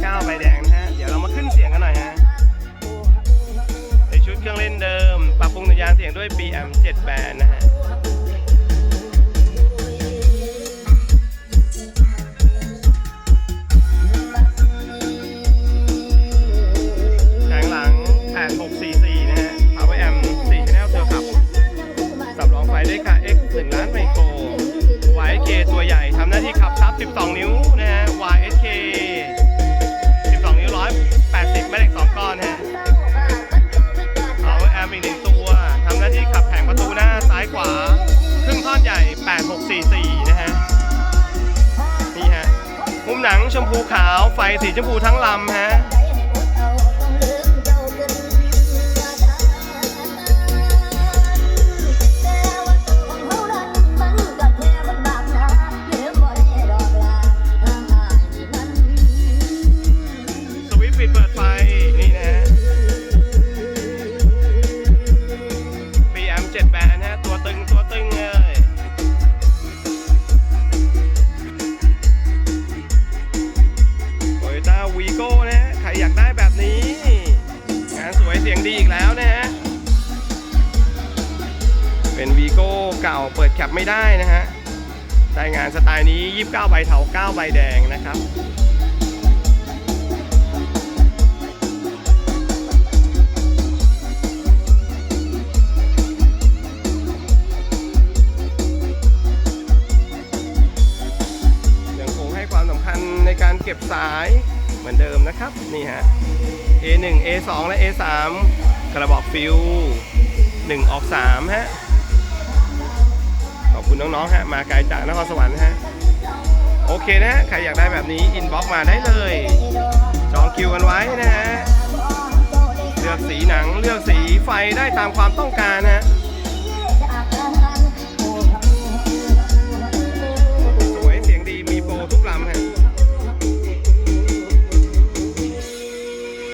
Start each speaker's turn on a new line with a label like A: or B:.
A: 9ใบเทาใบแดงนะฮะ เดี๋ยวเรามาขึ้นเสียงกันหน่อยฮะในชุดเครื่องเล่นเดิม ปรับปรุงสัญญาณเสียงด้วย BM 7 Band นะฮะแผงหลัง8644นะฮะ Power Amp 4 Channel เธอขับสับรองไฟด้วยค่ะ X 1ล้านไมโคร YK ตัวใหญ่ทำหน้าที่ขับซับ 12 นิ้วนะฮะ Y S ชมพูขาว ไฟสีชมพูทั้งลำฮะ วีโก้นะฮะใครอยากได้แบบนี้ งานสวยเสียงดีอีกแล้วนะฮะ เป็นวีโก้เก่าเปิดแคปไม่ได้นะฮะได้งานสไตล์นี้ 29 ใบเทา9 ใบแดงนะครับยังคงให้ความสำคัญในการเก็บสาย เหมือนเดิมนะครับ นี่ฮะ A1 A2 และ A3 กระบอกฟิว1ออก3ฮะ ขอบคุณน้องๆฮะ มาไกลจากนครสวรรค์ฮะ โอเคนะฮะ ใครอยากได้แบบนี้ อินบ็อกมาได้เลย จองคิวกันไว้นะฮะ เลือกสีหนังเลือกสีไฟได้ตามความต้องการนะฮะ